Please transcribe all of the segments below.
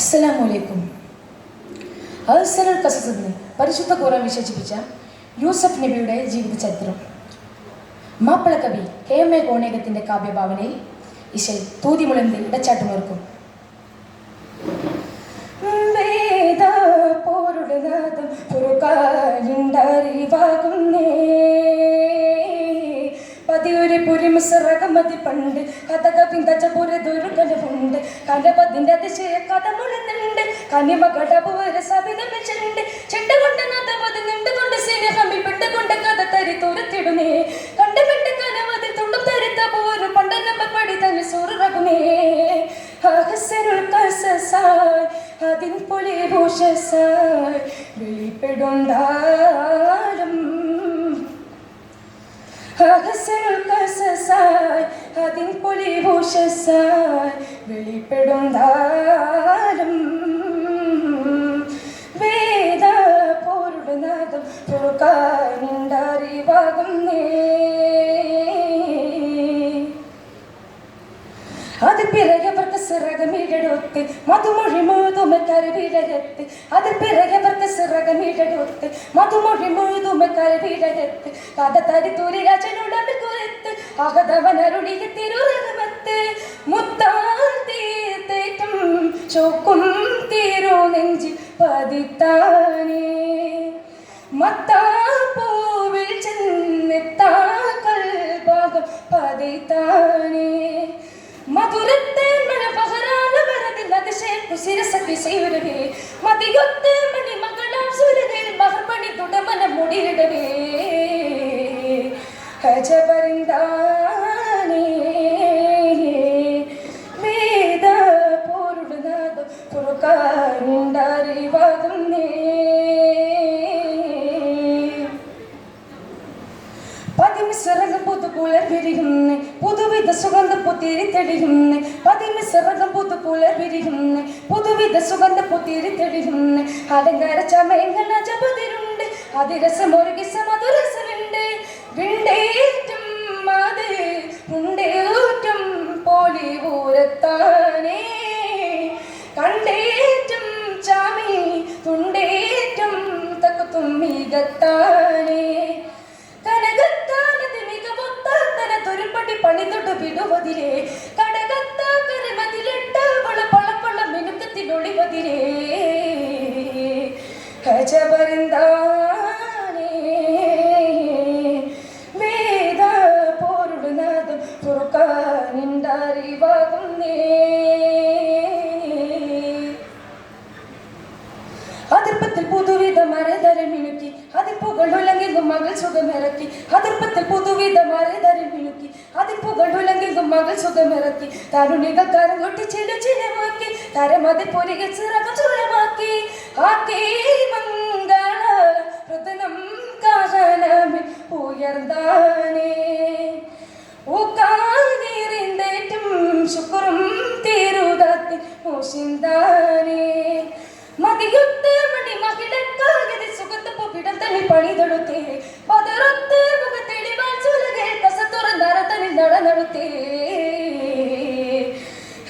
അസ്സലാമലൈക്കും അഹ്സനുൽ കസസെന്ന് പരിശുദ്ധ ഖുറാൻ വിശേഷിപ്പിച്ച യൂസഫ് നബിയുടെ ജീവിത ചരിത്രം. മാപ്പിള കവി കെ എം എ കോണേകത്തിന്റെ കാവ്യഭാവനയിൽ ഇശൽ തൂതിമുളന്ത് ഇടച്ചാട്ടുമേർക്കും പതിയൊരു പുരിമിസറകമതി പണ്ട്. കഥക പിന്തച്ച പുരതൊരുകലവുണ്ട് കലപതിന്റെ അതിശയ കഥ മുഴുന്നുണ്ട് കനിമ കടപുവര സവിതമിച്ചുണ്ട് ചെണ്ട. കൊണ്ട് നദമത് നിണ്ടുകൊണ്ട് സ്നേഹമിൽ പെട്ടുകൊണ്ട് കഥ തരി തുരത്തിടുമേ. കണ്ട പെണ്ട് കനവതിൽ തുണ്ടും തരുത്ത പോരും പണ്ടനമ്പ പടി തന്നെ സുറകുമേ അഹസനുൽ കസസായ്. അതിൻ പൊളി ഭൂഷസായി വെളിപ്പെടുണ്ടാലും അഹസനുൽ കസസായ് അതിൻ പൊളി വെളിപ്പെടും താരം വേദ പോരുടെ നാദം അത് പിറകവർക്ക് സിറകമിടൊത്ത് മധുമൊഴി മുഴുതുമ കരവിടകത്ത്. അത് പിറകവർക്ക് സിറകമിടൊത്ത് മധുമൊഴി മുഴുതുമ കരവിടകത്ത്. കഥ തരി തൂരി രചനുടമി കുരത്ത് അകതവനരുളിയ തിരുറകമത്ത്. മുത്താൽ തീർത്തേറ്റും ചോക്കും തീരോ നെഞ്ചിൽ പതിത്താനേ. മത്താ പൂവിൽ ചെന്നെത്താ കൽഭാഗം പതിത്താനേ. മധുരത്തെ മന പകരാന വരതിൽ അതിശയപ്പു ശിരസത്തി സേവരവേ. മതിയൊത്ത് മണി മകളാം സുരകൾ മഹർമണി തുടമന മുടിയിടവേ. ഹജപരിന്താനേ വേദ പോരുടുനാഥം പുറക്കാനുണ്ടറിവാകുന്നേ പതിമിസറകം പുതുപുലർ വിരിയുന്നു പുത്തിരി തെളിയുന്നു പുതു പുലർ വിരിയുന്നു പുതുവിധ സുഗന്ധ പുത്തിരി തെളിയുന്നു അലങ്കാര ചമയങ്ങൾ അജപതിരുണ്ട്. അതിരസം ഒരു കിസ മധുരസമുണ്ട് വിണ്ടേറ്റും അത് ഉണ്ടേറ്റും പോലി ഊരത്താനേ കണ്ടേറ്റും ചാമി തുണ്ടേറ്റും തക്കത്തും മികത്താനേ വിടുവതിലേ. കടകത്താ കരമതിലിട്ട വള പളപ്പള മിനുക്കത്തിലൊളിവതിലേ ഹജപരിന്താനേ വേദ പോരുടുന്നതും പൊറുക്കാനിണ്ടറിവാകുന്നേ മരതരൻ മിനുക്കി. അതിൽ പുകളുലങ്ങെങ്കും മകൾ സുഖമിറക്കി അതിർപ്പത്തിൽ പുതുവിധ മരതരൻ മിനുക്കി. അതിൽ പുകളുലങ്ങെങ്കും മകൾ സുഖമിറക്കി തരുണികൾ കരങ്ങൊട്ടി ചില ചിലമാക്കി തരമതിൽ പൊരിക ചിറകം ചുരമാക്കി. ആക്കേ മംഗള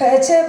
Catch a